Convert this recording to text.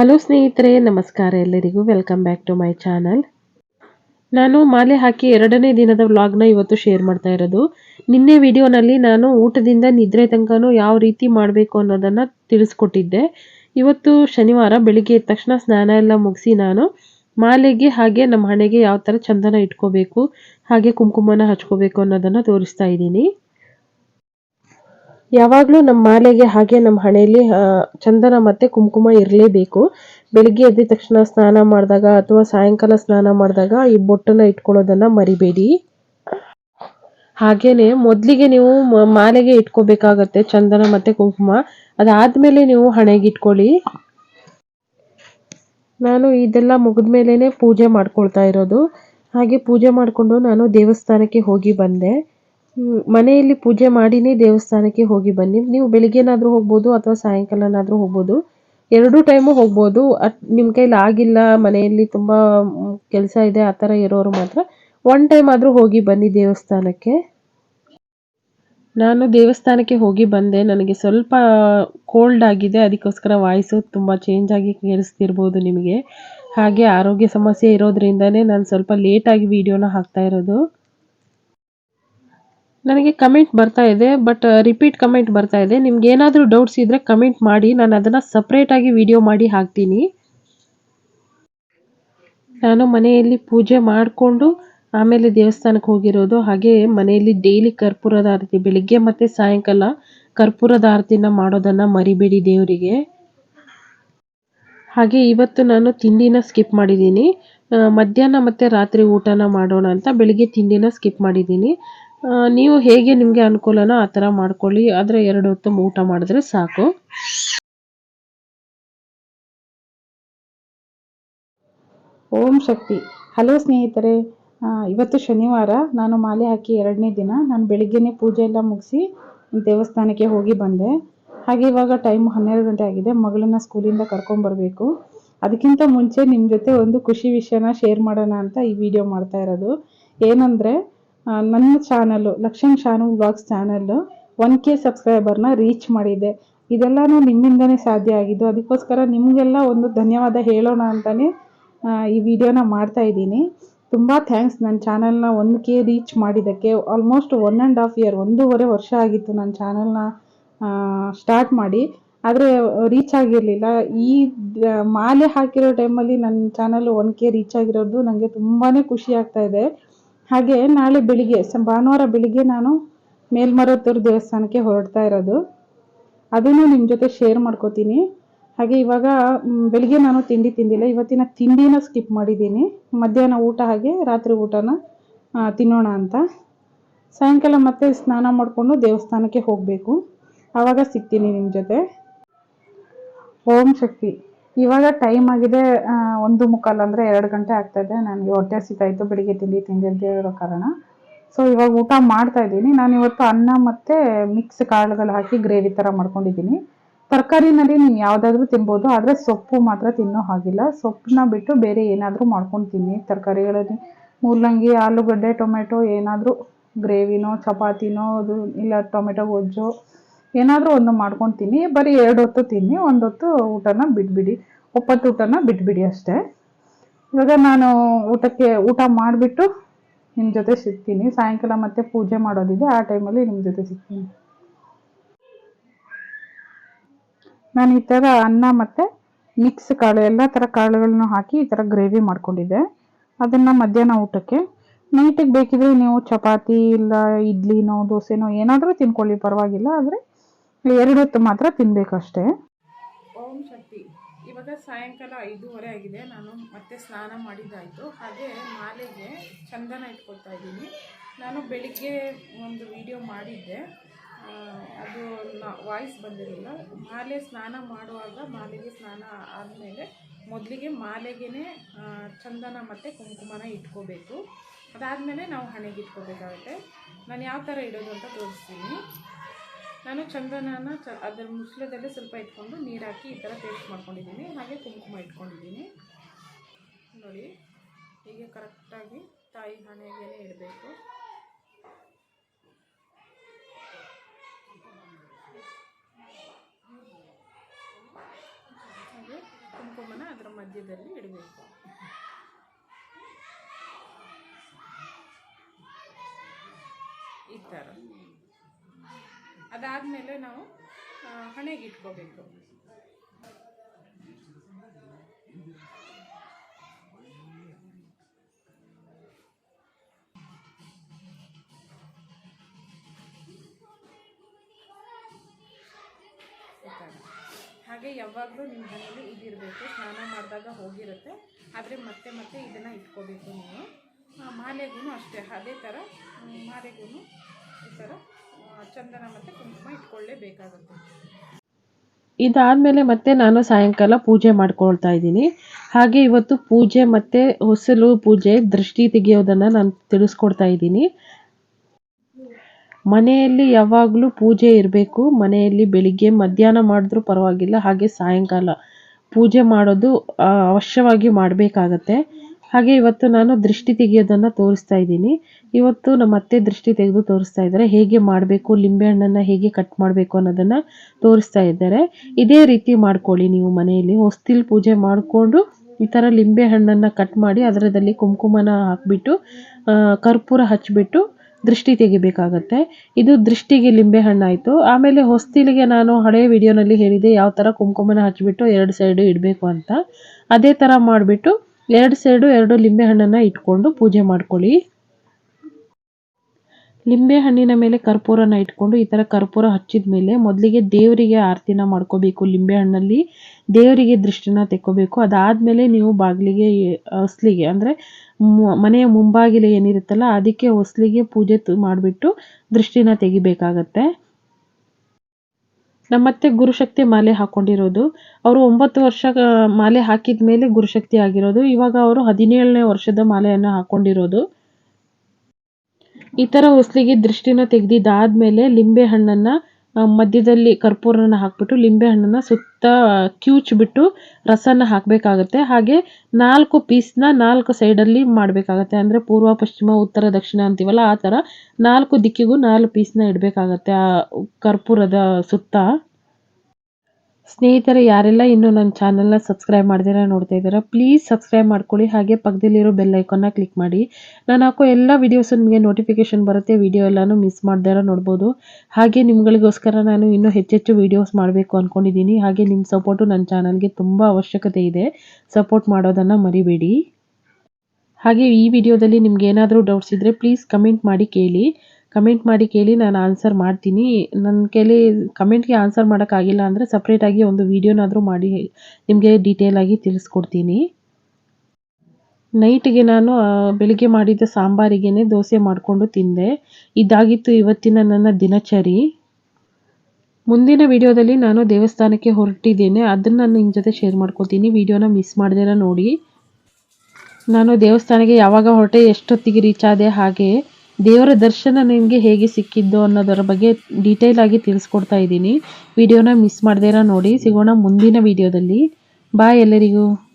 Hello ಸ್ನೇಹಿತರೆ, ನಮಸ್ಕಾರ ಎಲ್ಲರಿಗೂ. Welcome back to my channel ನಾನು ಮಾಲೆ ಹಾಕಿ ಎರಡನೇ ದಿನದ ವ್ಲಾಗ್ನ ಇವತ್ತು ಶೇರ್ ಮಾಡ್ತಾ ಇರೋದು. ನಿನ್ನೆ ವಿಡಿಯೋನಲ್ಲಿ ನಾನು ಊಟದಿಂದ ನಿದ್ರೆ ತನಕನೂ ಯಾವ ರೀತಿ ಮಾಡಬೇಕು ಅನ್ನೋದನ್ನು ತಿಳಿಸ್ಕೊಟ್ಟಿದ್ದೆ. ಇವತ್ತು ಶನಿವಾರ, ಬೆಳಿಗ್ಗೆ ಎದ್ದ ತಕ್ಷಣ ಸ್ನಾನ ಎಲ್ಲ ಮುಗಿಸಿ ನಾನು ಮಾಲೆಗೆ ಹಾಗೆ ನಮ್ಮ ಹಣೆಗೆ ಯಾವ ಥರ ಚಂದನ ಇಟ್ಕೋಬೇಕು, ಹಾಗೆ ಕುಂಕುಮನ ಹಚ್ಕೋಬೇಕು ಅನ್ನೋದನ್ನು ತೋರಿಸ್ತಾ ಇದ್ದೀನಿ. ಯಾವಾಗಲೂ ನಮ್ಮ ಮಾಲೆಗೆ ಹಾಗೆ ನಮ್ಮ ಹಣೆಯಲ್ಲಿ ಚಂದನ ಮತ್ತು ಕುಂಕುಮ ಇರಲೇಬೇಕು. ಬೆಳಿಗ್ಗೆ ಎದ್ದ ತಕ್ಷಣ ಸ್ನಾನ ಮಾಡಿದಾಗ ಅಥವಾ ಸಾಯಂಕಾಲ ಸ್ನಾನ ಮಾಡಿದಾಗ ಈ ಬೊಟ್ಟನ್ನು ಇಟ್ಕೊಳ್ಳೋದನ್ನು ಮರಿಬೇಡಿ. ಹಾಗೆಯೇ ಮೊದಲಿಗೆ ನೀವು ಮಾಲೆಗೆ ಇಟ್ಕೋಬೇಕಾಗತ್ತೆ ಚಂದನ ಮತ್ತು ಕುಂಕುಮ. ಅದಾದಮೇಲೆ ನೀವು ಹಣೆಗೆ ಇಟ್ಕೊಳ್ಳಿ. ನಾನು ಇದೆಲ್ಲ ಮುಗಿದ ಮೇಲೇ ಪೂಜೆ ಮಾಡ್ಕೊಳ್ತಾ ಇರೋದು. ಹಾಗೆ ಪೂಜೆ ಮಾಡಿಕೊಂಡು ನಾನು ದೇವಸ್ಥಾನಕ್ಕೆ ಹೋಗಿ ಬಂದೆ. ಮನೆಯಲ್ಲಿ ಪೂಜೆ ಮಾಡಿನೇ ದೇವಸ್ಥಾನಕ್ಕೆ ಹೋಗಿ ಬನ್ನಿ. ನೀವು ಬೆಳಿಗ್ಗೆನಾದರೂ ಹೋಗ್ಬೋದು ಅಥವಾ ಸಾಯಂಕಾಲನಾದರೂ ಹೋಗ್ಬೋದು. ಎರಡೂ ಟೈಮು ಹೋಗ್ಬೋದು. ಅಟ್ ನಿಮ್ಮ ಕೈಲಿ ಆಗಿಲ್ಲ, ಮನೆಯಲ್ಲಿ ತುಂಬ ಕೆಲಸ ಇದೆ, ಆ ಥರ ಇರೋರು ಮಾತ್ರ ಒನ್ ಟೈಮ್ ಆದರೂ ಹೋಗಿ ಬನ್ನಿ ದೇವಸ್ಥಾನಕ್ಕೆ. ನಾನು ದೇವಸ್ಥಾನಕ್ಕೆ ಹೋಗಿ ಬಂದೆ. ನನಗೆ ಸ್ವಲ್ಪ ಕೋಲ್ಡ್ ಆಗಿದೆ. ಅದಕ್ಕೋಸ್ಕರ ವಾಯ್ಸು ತುಂಬ ಚೇಂಜ್ ಆಗಿ ಕೇಳಿಸ್ತಿರ್ಬೋದು ನಿಮಗೆ. ಹಾಗೆ ಆರೋಗ್ಯ ಸಮಸ್ಯೆ ಇರೋದ್ರಿಂದನೇ ನಾನು ಸ್ವಲ್ಪ ಲೇಟಾಗಿ ವಿಡಿಯೋನ ಹಾಕ್ತಾ ಇರೋದು. ನನಗೆ ಕಮೆಂಟ್ ಬರ್ತಾ ಇದೆ ಬಟ್ ರಿಪೀಟ್ ಕಮೆಂಟ್ ಬರ್ತಾ ಇದೆ. ನಿಮ್ಗೆ ಏನಾದರೂ ಡೌಟ್ಸ್ ಇದ್ದರೆ ಕಮೆಂಟ್ ಮಾಡಿ, ನಾನು ಅದನ್ನು ಸಪ್ರೇಟಾಗಿ ವಿಡಿಯೋ ಮಾಡಿ ಹಾಕ್ತೀನಿ. ನಾನು ಮನೆಯಲ್ಲಿ ಪೂಜೆ ಮಾಡಿಕೊಂಡು ಆಮೇಲೆ ದೇವಸ್ಥಾನಕ್ಕೆ ಹೋಗಿರೋದು, ಹಾಗೆ ಮನೆಯಲ್ಲಿ ಡೈಲಿ ಕರ್ಪೂರದ ಆರತಿ, ಬೆಳಿಗ್ಗೆ ಮತ್ತು ಸಾಯಂಕಾಲ ಕರ್ಪೂರದ ಆರತಿನ ಮಾಡೋದನ್ನು ಮರಿಬೇಡಿ ದೇವರಿಗೆ. ಹಾಗೆ ಇವತ್ತು ನಾನು ತಿಂಡಿನ ಸ್ಕಿಪ್ ಮಾಡಿದ್ದೀನಿ. ಮಧ್ಯಾಹ್ನ ಮತ್ತು ರಾತ್ರಿ ಊಟನ ಮಾಡೋಣ ಅಂತ ಬೆಳಿಗ್ಗೆ ತಿಂಡಿನ ಸ್ಕಿಪ್ ಮಾಡಿದ್ದೀನಿ. ನೀವು ಹೇಗೆ ನಿಮಗೆ ಅನುಕೂಲನೋ ಆ ಥರ ಮಾಡ್ಕೊಳ್ಳಿ. ಆದರೆ ಎರಡು ಹೊತ್ತು ಊಟ ಮಾಡಿದ್ರೆ ಸಾಕು. ಓಂ ಶಕ್ತಿ. ಹಲೋ ಸ್ನೇಹಿತರೆ ಇವತ್ತು ಶನಿವಾರ, ನಾನು ಮಾಲೆ ಹಾಕಿ ಎರಡನೇ ದಿನ, ನಾನು ಬೆಳಿಗ್ಗೆನೇ ಪೂಜೆ ಎಲ್ಲ ಮುಗಿಸಿ ದೇವಸ್ಥಾನಕ್ಕೆ ಹೋಗಿ ಬಂದೆ. ಹಾಗೆ ಇವಾಗ ಟೈಮ್ ಹನ್ನೆರಡು ಗಂಟೆ ಆಗಿದೆ, ಮಗಳನ್ನ ಸ್ಕೂಲಿಂದ ಕರ್ಕೊಂಬರ್ಬೇಕು ಅದಕ್ಕಿಂತ ಮುಂಚೆ ನಿಮ್ಮ ಜೊತೆ ಒಂದು ಖುಷಿ ವಿಷಯನ ಶೇರ್ ಮಾಡೋಣ ಅಂತ ಈ ವಿಡಿಯೋ ಮಾಡ್ತಾ ಇರೋದು. ಏನಂದರೆ ನನ್ನ channel Lakshan Shanu blogs channel one K ಸಬ್ಸ್ಕ್ರೈಬರ್ನ reach ಮಾಡಿದೆ. ಇದೆಲ್ಲನೂ ನಿಮ್ಮಿಂದನೇ ಸಾಧ್ಯ ಆಗಿದ್ದು, ಅದಕ್ಕೋಸ್ಕರ ನಿಮಗೆಲ್ಲ ಒಂದು ಧನ್ಯವಾದ ಹೇಳೋಣ ಅಂತಲೇ ಈ ವಿಡಿಯೋನ ಮಾಡ್ತಾ ಇದ್ದೀನಿ. ತುಂಬ ಥ್ಯಾಂಕ್ಸ್ ನನ್ನ ಚಾನಲ್ನ ಒಂದು ಕೆ ರೀಚ್ ಮಾಡಿದ್ದಕ್ಕೆ. Almost one and half year ಒಂದೂವರೆ ವರ್ಷ ಆಗಿತ್ತು ನನ್ನ ಚಾನಲ್ನ ಸ್ಟಾರ್ಟ್ ಮಾಡಿ. ಆದರೆ ರೀಚ್ ಆಗಿರಲಿಲ್ಲ. ಈ ಮಾಲೆ ಹಾಕಿರೋ ಟೈಮಲ್ಲಿ ನನ್ನ ಚಾನಲ್ ಒನ್ ಕೆ ರೀಚ್ ಆಗಿರೋದು ನನಗೆ ತುಂಬಾ ಖುಷಿ ಆಗ್ತಾ ಇದೆ. ಹಾಗೆ ನಾಳೆ ಬೆಳಿಗ್ಗೆ ಭಾನುವಾರ ಬೆಳಿಗ್ಗೆ ನಾನು ಮೇಲ್ಮರುತ್ತೂರು ದೇವಸ್ಥಾನಕ್ಕೆ ಹೊರಡ್ತಾ ಇರೋದು. ಅದನ್ನು ನಿಮ್ಮ ಜೊತೆ ಶೇರ್ ಮಾಡ್ಕೋತೀನಿ. ಹಾಗೆ ಇವಾಗ ಬೆಳಿಗ್ಗೆ ನಾನು ತಿಂಡಿ ತಿಂದಿಲ್ಲ, ಇವತ್ತಿನ ತಿಂಡಿನ ಸ್ಕಿಪ್ ಮಾಡಿದ್ದೀನಿ. ಮಧ್ಯಾಹ್ನ ಊಟ ಹಾಗೆ ರಾತ್ರಿ ಊಟನ ತಿನ್ನೋಣ ಅಂತ. ಸಾಯಂಕಾಲ ಮತ್ತೆ ಸ್ನಾನ ಮಾಡಿಕೊಂಡು ದೇವಸ್ಥಾನಕ್ಕೆ ಹೋಗಬೇಕು. ಆವಾಗ ಸಿಗ್ತೀನಿ ನಿಮ್ಮ ಜೊತೆ. ಓಂ ಶಕ್ತಿ. ಇವಾಗ ಟೈಮ್ ಆಗಿದೆ ಒಂದು ಮುಕ್ಕಾಲು ಅಂದರೆ ಎರಡು ಗಂಟೆ ಆಗ್ತಾಯಿದೆ ನನಗೆ ಹೊಟ್ಟೆ ಸಿತಾಯಿತು ಬೆಳಿಗ್ಗೆ ತಿಂಡಿ ತಿಂದಿದ್ದೇ ಇರೋ ಕಾರಣ. ಸೊ ಇವಾಗ ಊಟ ಮಾಡ್ತಾ ಇದ್ದೀನಿ. ನಾನು ಇವತ್ತು ಅನ್ನ ಮತ್ತು ಮಿಕ್ಸ್ ಕಾಳುಗಳು ಹಾಕಿ ಗ್ರೇವಿ ಥರ ಮಾಡ್ಕೊಂಡಿದ್ದೀನಿ. ತರಕಾರಿನಲ್ಲಿ ನೀವು ಯಾವುದಾದ್ರೂ ತಿನ್ಬೋದು, ಆದರೆ ಸೊಪ್ಪು ಮಾತ್ರ ತಿನ್ನೋ ಹಾಗಿಲ್ಲ. ಸೊಪ್ಪನ್ನ ಬಿಟ್ಟು ಬೇರೆ ಏನಾದರೂ ಮಾಡ್ಕೊಂಡು ತರಕಾರಿಗಳಲ್ಲಿ ಮೂಲಂಗಿ, ಆಲೂಗಡ್ಡೆ, ಟೊಮೆಟೊ ಏನಾದರೂ, ಗ್ರೇವಿನೋ, ಚಪಾತಿನೋ, ಅದು, ಇಲ್ಲ, ಟೊಮೆಟೊ ಗೊಜ್ಜು ಏನಾದರೂ ಒಂದು ಮಾಡ್ಕೊಂಡು ತಿನ್ನಿ. ಬರೀ ಎರಡು ಹೊತ್ತು ತಿನ್ನಿ. ಒಂದು ಹೊತ್ತು ಊಟನ ಬಿಟ್ಬಿಡಿ ಒಪ್ಪತ್ತು ಊಟನ ಬಿಟ್ಬಿಡಿ ಅಷ್ಟೇ. ಇವಾಗ ನಾನು ಊಟಕ್ಕೆ ಊಟ ಮಾಡಿಬಿಟ್ಟು ನಿಮ್ಮ ಜೊತೆ ಸಿಗ್ತೀನಿ. ಸಾಯಂಕಾಲ ಮತ್ತೆ ಪೂಜೆ ಮಾಡೋದಿದೆ. ಆ ಟೈಮಲ್ಲಿ ನಿಮ್ಮ ಜೊತೆ ಸಿಗ್ತೀನಿ. ನಾನು ಈ ಥರ ಅನ್ನ ಮತ್ತು ಮಿಕ್ಸ್ ಕಾಳು, ಎಲ್ಲ ಥರ ಕಾಳುಗಳನ್ನು ಹಾಕಿ ಈ ಥರ ಗ್ರೇವಿ ಮಾಡ್ಕೊಂಡಿದ್ದೆ. ಅದನ್ನು ಮಧ್ಯಾಹ್ನ ಊಟಕ್ಕೆ. ನೈಟಿಗೆ ಬೇಕಿದ್ರೆ ನೀವು ಚಪಾತಿ ಇಲ್ಲ, ಇಡ್ಲಿನೋ, ದೋಸೆನೋ ಏನಾದರೂ ತಿನ್ಕೊಳ್ಳಿ. ಪರವಾಗಿಲ್ಲ. ಆದರೆ ಎರಡು ಹೊತ್ತು ಮಾತ್ರ ತಿನ್ನಬೇಕಷ್ಟೇ ಓಂ ಶಕ್ತಿ. ಇವಾಗ ಸಾಯಂಕಾಲ ಐದೂವರೆ ಆಗಿದೆ. ನಾನು ಮತ್ತೆ ಸ್ನಾನ ಮಾಡಿದ್ದಾಯಿತು. ಹಾಗೆ ಮಾಲೆಗೆ ಚಂದನ ಇಟ್ಕೊಳ್ತಾ ಇದ್ದೀನಿ. ನಾನು ಬೆಳಿಗ್ಗೆ ಒಂದು ವಿಡಿಯೋ ಮಾಡಿದ್ದೆ. ಅದು ವಾಯ್ಸ್ ಬಂದಿರಲಿಲ್ಲ. ಮಾಲೆ ಸ್ನಾನ ಮಾಡುವಾಗ ಮಾಲೆಗೆ ಸ್ನಾನ ಆದಮೇಲೆ ಮೊದಲಿಗೆ ಮಾಲೆಗೆ ಚಂದನ ಮತ್ತು ಕುಂಕುಮನ ಇಟ್ಕೋಬೇಕು. ಅದಾದಮೇಲೆ ನಾವು ಹಣೆಗೆ ಇಟ್ಕೋಬೇಕಾಗುತ್ತೆ. ನಾನು ಯಾವ ಥರ ಇಡೋದು ಅಂತ ತೋರಿಸ್ತೀನಿ. ನಾನು ಚಂದನನ ಚ ಅದರ ಮುಸ್ಲದಲ್ಲೇ ಸ್ವಲ್ಪ ಇಟ್ಕೊಂಡು ನೀರು ಹಾಕಿ ಈ ಥರ ಪೇಸ್ಟ್ ಮಾಡ್ಕೊಂಡಿದ್ದೀನಿ. ಹಾಗೆ ಕುಂಕುಮ ಇಟ್ಕೊಂಡಿದ್ದೀನಿ. ನೋಡಿ, ಹೀಗೆ ಕರೆಕ್ಟಾಗಿ ತಾಯಿ ಹಣೆಗೆ ಇಡಬೇಕು. ಹಾಗೆ ಕುಂಕುಮನ ಅದರ ಮಧ್ಯದಲ್ಲಿ ಇಡಬೇಕು. ಈ ಥರ ಅದಾದಮೇಲೆ ನಾವು ಹಣೆಗೆ ಇಟ್ಕೋಬೇಕು. ಹಾಗೆ ಯಾವಾಗಲೂ ನಿಮ್ಮ ಮನೇಲಿ ಇದಿರಬೇಕು, ಸ್ನಾನ ಮಾಡಿದಾಗ ಹೋಗಿರುತ್ತೆ. ಆದರೆ ಮತ್ತೆ ಮತ್ತೆ ಇದನ್ನು ಇಟ್ಕೋಬೇಕು ನೀವು. ಮಾಲೆಗೂ ಅಷ್ಟೇ, ಅದೇ ಥರ ಮಾಲೆಗೂ ಈ ಥರ ಚಂದನ ಮತ್ತು ಕುಂಕುಮ ಇಟ್ಕೊಳ್ಳೇಬೇಕಾಗುತ್ತೆ. ಇದಾದಮೇಲೆ ಮತ್ತೆ ನಾನು ಸಾಯಂಕಾಲ ಪೂಜೆ ಮಾಡ್ಕೊಳ್ತಾ ಇದ್ದೀನಿ. ಹಾಗೆ ಇವತ್ತು ಪೂಜೆ ಮತ್ತೆ ಹೊಸಲು ಪೂಜೆ, ದೃಷ್ಟಿ ತೆಗೆಯೋದನ್ನು ನಾನು ತಿಳಿಸ್ಕೊಡ್ತಾ ಇದ್ದೀನಿ. ಮನೆಯಲ್ಲಿ ಯಾವಾಗಲೂ ಪೂಜೆ ಇರಬೇಕು. ಮನೆಯಲ್ಲಿ ಬೆಳಿಗ್ಗೆ ಮಧ್ಯಾಹ್ನ ಮಾಡಿದ್ರೂ ಪರವಾಗಿಲ್ಲ, ಹಾಗೆ ಸಾಯಂಕಾಲ ಪೂಜೆ ಮಾಡೋದು ಅವಶ್ಯವಾಗಿ ಮಾಡಬೇಕಾಗತ್ತೆ. ಹಾಗೆ ಇವತ್ತು ನಾನು ದೃಷ್ಟಿ ತೆಗೆಯೋದನ್ನು ತೋರಿಸ್ತಾ ಇದ್ದೀನಿ. ಇವತ್ತು ನಮ್ಮ ಅತ್ತೆ ದೃಷ್ಟಿ ತೆಗೆದು ತೋರಿಸ್ತಾ ಇದ್ದಾರೆ. ಹೇಗೆ ಮಾಡಬೇಕು ಲಿಂಬೆಹಣ್ಣನ್ನು ಹೇಗೆ ಕಟ್ ಮಾಡಬೇಕು ಅನ್ನೋದನ್ನು ತೋರಿಸ್ತಾ ಇದ್ದಾರೆ. ಇದೇ ರೀತಿ ಮಾಡ್ಕೊಳ್ಳಿ ನೀವು ಮನೆಯಲ್ಲಿ. ಹೊಸ್ತಿಲ್ ಪೂಜೆ ಮಾಡಿಕೊಂಡು ಈ ಥರ ಲಿಂಬೆ ಹಣ್ಣನ್ನು ಕಟ್ ಮಾಡಿ ಅದರದಲ್ಲಿ ಕುಂಕುಮನ ಹಾಕಿಬಿಟ್ಟು ಕರ್ಪೂರ ಹಚ್ಚಿಬಿಟ್ಟು ದೃಷ್ಟಿ ತೆಗಿಬೇಕಾಗತ್ತೆ. ಇದು ದೃಷ್ಟಿಗೆ ಲಿಂಬೆ ಹಣ್ಣಾಯಿತು ಆಮೇಲೆ ಹೊಸ್ತಿಲಿಗೆ ನಾನು ಹಳೆಯ ವಿಡಿಯೋನಲ್ಲಿ ಹೇಳಿದೆ, ಯಾವ ಥರ ಕುಂಕುಮನ ಹಚ್ಚಿಬಿಟ್ಟು ಎರಡು ಸೈಡು ಇಡಬೇಕು ಅಂತ. ಅದೇ ಥರ ಮಾಡಿಬಿಟ್ಟು ಎರಡು ಸೈಡು, ಎರಡು ಲಿಂಬೆ ಹಣ್ಣನ್ನು ಇಟ್ಕೊಂಡು ಪೂಜೆ ಮಾಡ್ಕೊಳ್ಳಿ. ಲಿಂಬೆ ಹಣ್ಣಿನ ಮೇಲೆ ಕರ್ಪೂರನ ಇಟ್ಕೊಂಡು, ಈ ಥರ ಕರ್ಪೂರ ಹಚ್ಚಿದ ಮೇಲೆ ಮೊದಲಿಗೆ ದೇವರಿಗೆ ಆರತಿನ ಮಾಡ್ಕೋಬೇಕು ಲಿಂಬೆ ಹಣ್ಣಲ್ಲಿ. ದೇವರಿಗೆ ದೃಷ್ಟಿನ ತೆಕ್ಕೋಬೇಕು. ಅದಾದಮೇಲೆ ನೀವು ಬಾಗಿಲಿಗೆ ಹೊಸ್ಲಿಗೆ, ಅಂದರೆ ಮನೆಯ ಮುಂಬಾಗಿಲು ಏನಿರುತ್ತಲ್ಲ, ಅದಕ್ಕೆ ಹೊಸ್ಲಿಗೆ ಪೂಜೆ ಮಾಡಿಬಿಟ್ಟು ದೃಷ್ಟಿನ ತೆಗಿಬೇಕಾಗತ್ತೆ. ನಮ್ಮತ್ತೆ ಗುರುಶಕ್ತಿ ಮಾಲೆ ಹಾಕೊಂಡಿರೋದು. ಅವರು ಒಂಬತ್ತು ವರ್ಷ ಮಾಲೆ ಹಾಕಿದ ಮೇಲೆ ಗುರುಶಕ್ತಿ ಆಗಿರೋದು. ಇವಾಗ ಅವರು ಹದಿನೇಳನೇ ವರ್ಷದ ಮಾಲೆಯನ್ನು ಹಾಕೊಂಡಿರೋದು. ಈ ಥರ ಹೊಸ್ಲಿಗೆ ದೃಷ್ಟಿನ ತೆಗೆದಿದ್ದಾದ್ಮೇಲೆ ಲಿಂಬೆ ಹಣ್ಣನ್ನು ಮಧ್ಯದಲ್ಲಿ ಕರ್ಪೂರನ ಹಾಕ್ಬಿಟ್ಟು ಲಿಂಬೆ ಹಣ್ಣನ್ನು ಸುತ್ತ ಕಿವುಚ್ಬಿಟ್ಟು ರಸನ ಹಾಕಬೇಕಾಗತ್ತೆ. ಹಾಗೆ ನಾಲ್ಕು ಪೀಸ್ನ ನಾಲ್ಕು ಸೈಡಲ್ಲಿ ಮಾಡಬೇಕಾಗತ್ತೆ. ಅಂದರೆ ಪೂರ್ವ, ಪಶ್ಚಿಮ, ಉತ್ತರ, ದಕ್ಷಿಣ ಅಂತೀವಲ್ಲ, ಆ ಥರ ನಾಲ್ಕು ದಿಕ್ಕಿಗೂ ನಾಲ್ಕು ಪೀಸ್ನ ಇಡಬೇಕಾಗತ್ತೆ ಆ ಕರ್ಪೂರದ ಸುತ್ತ. ಸ್ನೇಹಿತರೆ, ಯಾರೆಲ್ಲ ಇನ್ನೂ ನನ್ನ ಚಾನಲ್ನ ಸಬ್ಸ್ಕ್ರೈಬ್ ಮಾಡ್ದಿರ ನೋಡ್ತಾ ಇದ್ದೀರಾ, ಪ್ಲೀಸ್ ಸಬ್ಸ್ಕ್ರೈಬ್ ಮಾಡ್ಕೊಳ್ಳಿ. ಹಾಗೆ ಪಕ್ಕದಲ್ಲಿರೋ ಬೆಲ್ ಐಕಾನ್ನ ಕ್ಲಿಕ್ ಮಾಡಿ. ನಾನು ಹಾಕೋ ಎಲ್ಲ ವೀಡಿಯೋಸು ನಿಮಗೆ ನೋಟಿಫಿಕೇಶನ್ ಬರುತ್ತೆ, ವಿಡಿಯೋ ಎಲ್ಲನೂ ಮಿಸ್ ಮಾಡ್ದಿರ ನೋಡ್ಬೋದು. ಹಾಗೆ ನಿಮ್ಗಳಿಗೋಸ್ಕರ ನಾನು ಇನ್ನೂ ಹೆಚ್ಚೆಚ್ಚು ವೀಡಿಯೋಸ್ ಮಾಡಬೇಕು ಅಂದ್ಕೊಂಡಿದ್ದೀನಿ ಹಾಗೆ ನಿಮ್ಮ ಸಪೋರ್ಟು ನನ್ನ ಚಾನಲ್ಗೆ ತುಂಬ ಅವಶ್ಯಕತೆ ಇದೆ. ಸಪೋರ್ಟ್ ಮಾಡೋದನ್ನು ಮರಿಬೇಡಿ. ಹಾಗೆ ಈ ವಿಡಿಯೋದಲ್ಲಿ ನಿಮ್ಗೆ ಏನಾದರೂ ಡೌಟ್ಸ್ ಇದ್ದರೆ ಪ್ಲೀಸ್ ಕಮೆಂಟ್ ಮಾಡಿ ಕೇಳಿ. ಕಮೆಂಟ್ ಮಾಡಿ ಕೇಳಿ ನಾನು ಆನ್ಸರ್ ಮಾಡ್ತೀನಿ. ನನ್ನ ಕೈಲಿ ಕಮೆಂಟ್ಗೆ ಆನ್ಸರ್ ಮಾಡೋಕ್ಕಾಗಿಲ್ಲ ಅಂದರೆ ಸಪ್ರೇಟಾಗಿ ಒಂದು ವೀಡಿಯೋನಾದರೂ ಮಾಡಿ ನಿಮಗೆ ಡೀಟೇಲಾಗಿ ತಿಳಿಸ್ಕೊಡ್ತೀನಿ. ನೈಟ್ಗೆ ನಾನು ಬೆಳಿಗ್ಗೆ ಮಾಡಿದ್ದ ಸಾಂಬಾರಿಗೇ ದೋಸೆ ಮಾಡಿಕೊಂಡು ತಿಂದೆ. ಇದಾಗಿತ್ತು ಇವತ್ತಿನ ನನ್ನ ದಿನಚರಿ. ಮುಂದಿನ ವಿಡಿಯೋದಲ್ಲಿ ನಾನು ದೇವಸ್ಥಾನಕ್ಕೆ ಹೊರಟಿದ್ದೇನೆ. ಅದನ್ನು ನಾನು ನಿಮ್ಮ ಜೊತೆ ಶೇರ್ ಮಾಡ್ಕೊತೀನಿ. ವಿಡಿಯೋನ ಮಿಸ್ ಮಾಡ್ದಿರ ನೋಡಿ. ನಾನು ದೇವಸ್ಥಾನಕ್ಕೆ ಯಾವಾಗ ಹೊರಟೆ, ಎಷ್ಟೊತ್ತಿಗೆ ರೀಚ್ ಆದೆ ಹಾಗೆ. ದೇವರ ದರ್ಶನ ನಿಮಗೆ ಹೇಗೆ ಸಿಕ್ಕಿದ್ದು ಅನ್ನೋದರ ಬಗ್ಗೆ ಡೀಟೇಲ್ ಆಗಿ ತಿಳಿಸ್ಕೊಡ್ತಾ ಇದ್ದೀನಿ. ವಿಡಿಯೋನ ಮಿಸ್ ಮಾಡ್ದೇರ ನೋಡಿ, ಸಿಗೋಣ ಮುಂದಿನ ವಿಡಿಯೋದಲ್ಲಿ. ಬಾಯ್ ಎಲ್ಲರಿಗೂ.